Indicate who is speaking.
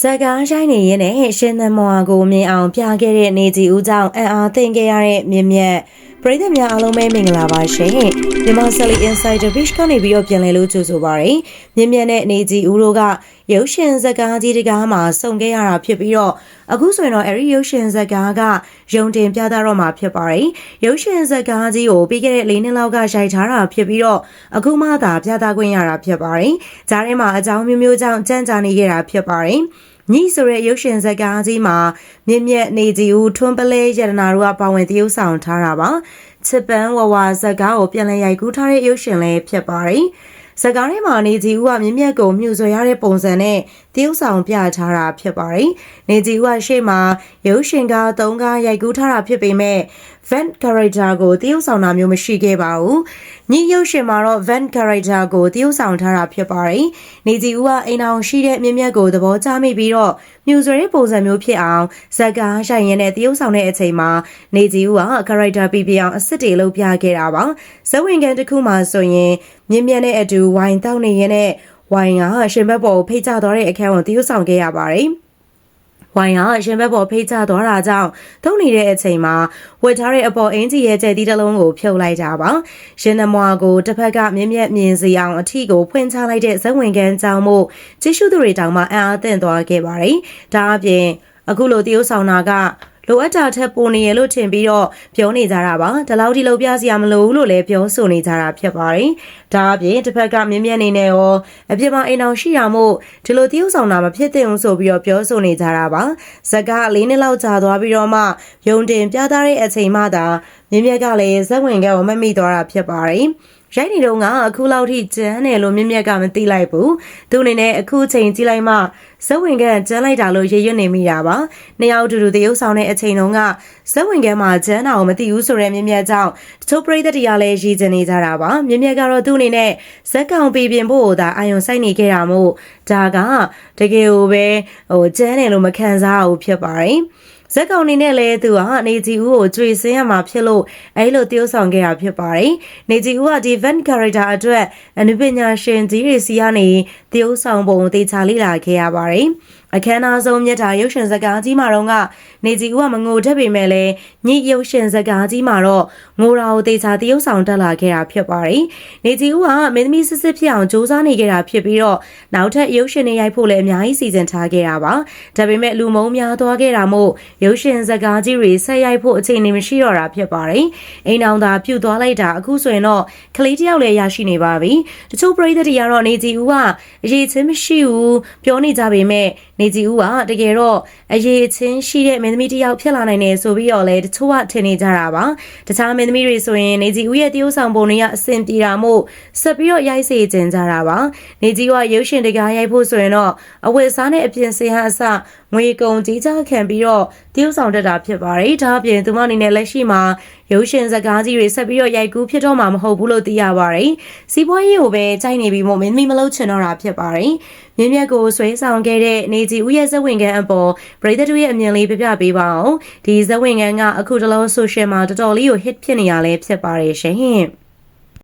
Speaker 1: ဇက်ကားရှိုင်းနေရင်းနဲ့ရှင်သမော်ကိုမြင်အောင်ပြခဲ့တဲ့နေကြီးဦးကြောင့်အံ့အားသင့်ခဲ့ရတဲ့မြင့်မြတ် ပရိသတ်များအားလုံးပဲမင်္ဂလာပါရှင်မြန်မာ Sally Insider Beach ကနေပြီးတော့ပြန်လည်လို့ကြိုဆိုပါရယ်မြင့်မြတ်နဲ့နေကြီးဦးတို့ကရုပ်ရှင်ဇက်ကားကြီးတကားမှာစုံခဲ့ရတာဖြစ်ပြီးတော့အခုဆိုရင်တော့အဲဒီရုပ်ရှင်ဇက်ကားကယုံတင်ပြသတော့မှာဖြစ်ပါရယ်ရုပ်ရှင်ဇက်ကားကြီးကိုပြီးခဲ့တဲ့၄နှစ်လောက်ကရိုက်ထားတာဖြစ်ပြီးတော့အခုမှသာပြသခွင့်ရတာဖြစ်ပါရယ်ဂျားထဲမှာအကြောင်းမျိုးမျိုးကြောင့်ကြမ်းကြာနေခဲ့တာဖြစ်ပါရယ် ညီဆိုတဲ့ရုပ်ရှင်ဇာတ်ကားကြီးမှာမြင့်မြတ်နေကြီးဦးထွန်းပလဲရတနာတို့ကပါဝင်သရုပ်ဆောင်ထားတာပါချစ်ပန်းဝဝဇာတ်ကားကိုပြန်လည်ရိုက်ကူးထားတဲ့ရုပ်ရှင်လည်းဖြစ်ပါတယ်ဇာတ်ကားထဲမှာနေကြီးဦးကမြင့်မြတ်ကိုမြှူဆွဲရတဲ့ပုံစံနဲ့ တရုပ်ဆောင်ပြထားတာဖြစ်ပါတယ်။နေကြီးဦးကရှေ့မှာရုပ်ရှင်ကား၃ကားရိုက်ကူးထားတာဖြစ်ပေမဲ့ Van character ကိုတရုပ်ဆောင်တာမျိုးမရှိခဲ့ပါဘူး။ညီရုပ်ရှင်မှာတော့ Van character ကိုတရုပ်ဆောင်ထားတာဖြစ်ပါတယ်။နေကြီးဦးကအိမ်အောင်ရှိတဲ့မြင့်မြတ်ကိုသဘောကျမိပြီးတော့မြူဆွဲတဲ့ပုံစံမျိုးဖြစ်အောင်ဇက်ကားရိုက်ရင်းနဲ့တရုပ်ဆောင်တဲ့အချိန်မှာနေကြီးဦးက character ပြပြအောင်အစ်စ်တွေလုပ်ပြခဲ့တာပါ။ဇဝင်ကန်တစ်ခုမှဆိုရင်မြင့်မြတ်နဲ့အတူဝိုင်တောက်နေရင်းနဲ့ ဝိုင်ကရှင်ဘက်ပေါ်ကိုဖိတ်ချသွားတဲ့အခန်းကိုတရုပ်ဆောင်ခဲ့ရပါတယ်။ဝိုင်ဟာရှင်ဘက်ပေါ်ဖိတ်ချသွားတာကြောင့်ထုံနေတဲ့အချိန်မှာဝတ်ထားတဲ့အပေါ်အင်ဂျီရဲ့ကျဲတီးတစ်လုံးကိုဖြုတ်လိုက်ကြပါရှင်သမွားကိုတစ်ဖက်ကမြင့်မြတ်မြင်စီအောင်အထီကိုဖွင့်ချလိုက်တဲ့ဇက်ဝင်ကန်ကြောင့်မို့ကြည့်ရှုသူတွေတောင်မှအံ့အားသင့်သွားခဲ့ပါတယ်ဒါအပြင်အခုလိုတရုပ်ဆောင်တာက လိုအပ်တာထက်ပိုနေရလို့ထင်ပြီးတော့ပြောနေကြတာပါဒီလောက်ထိလုပ်ပြစရာမလိုဘူးလို့လည်းပြောဆိုနေကြတာဖြစ်ပါတယ်ဒါအပြင်တစ်ဖက်ကမြင်းမြတ်နေနဲ့ရောအပြစ်မအိမ်အောင်ရှိရမို့ဒီလိုတရုပ်ဆောင်တာမဖြစ်သင့်ဘူးဆိုပြီးတော့ပြောဆိုနေကြတာပါဇက်ကလေးနှစ်လောက်ကြာသွားပြီးတော့မှယုံတင်ပြသတဲ့အချိန်မှသာမြင်းမြတ်ကလည်းဇက်ဝင်ကကိုမမိသွားတာဖြစ်ပါတယ်ရိုက်နေတော့ကအခုလောက်ထိကျန်းတယ်လို့မြင့်မြတ်ကမသိလိုက်ဘူးသူအနေနဲ့အခုချိန်ကြည့်လိုက်မှ ဇက်ဝင်ကန်ကျန်းလိုက်တာလို့ရေရွတ်နေမိတာပါနှစ်ယောက်တူတူတရုပ်ဆောင်တဲ့အချိန်တုန်းကဇက်ဝင်ကန်မှာကျန်းတာကိုမသိဘူးဆိုတဲ့မြင့်မြတ်ကြောင့်တချို့ပရိသတ်တရားလည်းရည်ကျင်နေကြတာပါမြင့်မြတ်ကတော့သူ့အနေနဲ့ဇက်ကောင်ပြပြင်ဖို့သာအာယုံစိုက်နေခဲ့တာမို့ဒါကတကယ်ကိုပဲဟိုကျန်းတယ်လို့မခံစားဘူးဖြစ်ပါတယ်ဇက်ကောင်နေနဲ့လည်းသူဟာနေဂျီဦးကိုကြွေစင်းရမှာဖြစ်လို့အဲလိုတရုပ်ဆောင်ခဲ့တာဖြစ်ပါတယ်။နေဂျီဦးကဒီ event character အတွက်အနုပညာရှင်ကြီးတွေစီကနေတရုပ်ဆောင်ပုံတေချာလေ့လာခဲ့ရပါတယ်။ right? အခမ်းအနားဆုံးမြတ်တာရုပ်ရှင်ဇာတ်ကားကြီးမှာတော့ကနေကြီးဦးကမငိုတတ်ပေမဲ့လည်းညိရုပ်ရှင်ဇာတ်ကားကြီးမှာတော့ငိုရာကိုတေချာတရုပ်ဆောင်တက်လာခဲ့တာဖြစ်ပါတယ်။နေကြီးဦးကမင်းသမီးစစ်စစ်ဖြစ်အောင်စူးစမ်းနေခဲ့တာဖြစ်ပြီးတော့နောက်ထပ်ရုပ်ရှင်တွေရိုက်ဖို့လည်းအများကြီးစီစဉ်ထားခဲ့တာပါ။ဒါပေမဲ့လူမုံများသွားခဲ့တာမို့ရုပ်ရှင်ဇာတ်ကားကြီးတွေဆက်ရိုက်ဖို့အခြေအနေမရှိတော့တာဖြစ်ပါတယ်။အိမ်အောင်သာပြုတ်သွားလိုက်တာအခုဆိုရင်တော့ကလေးတယောက်လည်းရရှိနေပါပြီ။တချို့ပရိသတ်တွေကတော့နေကြီးဦးကအရေးချင်းမရှိဘူးပြောနေကြပေမဲ့နေကြီးဦးကတကယ်တော့အရေးချင်းရှိတဲ့မင်းသမီးတစ်ယောက်ဖြစ်လာနိုင်တယ်ဆိုပြီးတော့လဲတချို့ကထင်နေကြတာပါတခြားမင်းသမီးတွေဆိုရင်နေကြီးဦးရဲ့တရုပ်ဆောင်ပုံတွေကအဆင်ပြေတာမို့ဆက်ပြီးတော့ရိုက်စေချင်ကြတာပါနေကြီးကရုပ်ရှင်တကားရိုက်ဖို့ဆိုရင်တော့အဝတ်စားနဲ့အပြင်စင်ဟအစငွေကုန်ကြီးကြခံပြီးတော့တရုပ်ဆောင်တတ်တာဖြစ်ပါတယ်ဒါအပြင်သူမအနေနဲ့လက်ရှိမှာရုပ်ရှင်စကားကြီးတွေဆက်ပြီးတော့ရိုက်ကူးဖြစ်တော့မှာမဟုတ်ဘူးလို့သိရပါတယ်စီးပွားရေးကိုပဲကြိုက်နေပြီးမို့မင်းသမီးမလုပ်ချင်တော့တာဖြစ်ပါတယ်မြင်းမြတ်ကိုဆွဲဆောင်ခဲ့တဲ့နေကြီးဦးရဲ့ဇဝင်ကန်အပေါ်ပရိသတ်တို့ရဲ့အမြင်လေးပြပြပေးပါအောင်ဒီဇဝင်ကန်ကအခုတလော social မှာတော်တော်လေးကို hit ဖြစ်နေရလဲဖြစ်ပါတယ်ရှင်